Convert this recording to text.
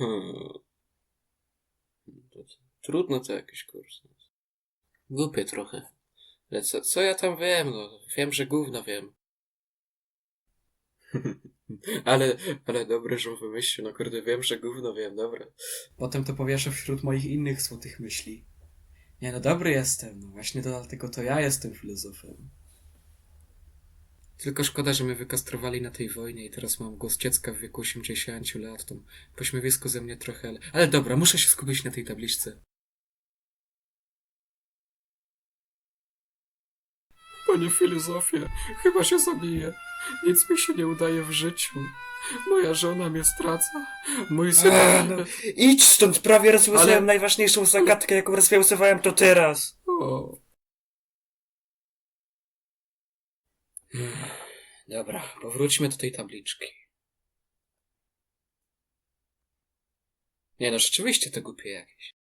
Hmm. Trudno to jakiś kurs. Głupie trochę. Ale co, co ja tam wiem? No, wiem, że gówno wiem. ale, ale dobre, że wymyślił. No kurde, wiem, że gówno wiem, dobra. Potem to powieszę wśród moich innych złotych myśli. Nie no, dobry jestem, no właśnie dlatego to ja jestem filozofem. Tylko szkoda, że mnie wykastrowali na tej wojnie i teraz mam głos dziecka w wieku 80 lat. To pośmiewisko ze mnie trochę, ale... Ale dobra, muszę się skupić na tej tabliczce. Panie filozofie, chyba się zabiję. Nic mi się nie udaje w życiu. Moja żona mnie straca. Mój syn... A, no, idź stąd, prawie rozwiązałem Ale- najważniejszą zagadkę, jaką rozwiązywałem to teraz. O. Dobra, powróćmy do tej tabliczki. Nie no, rzeczywiście to głupie jakieś.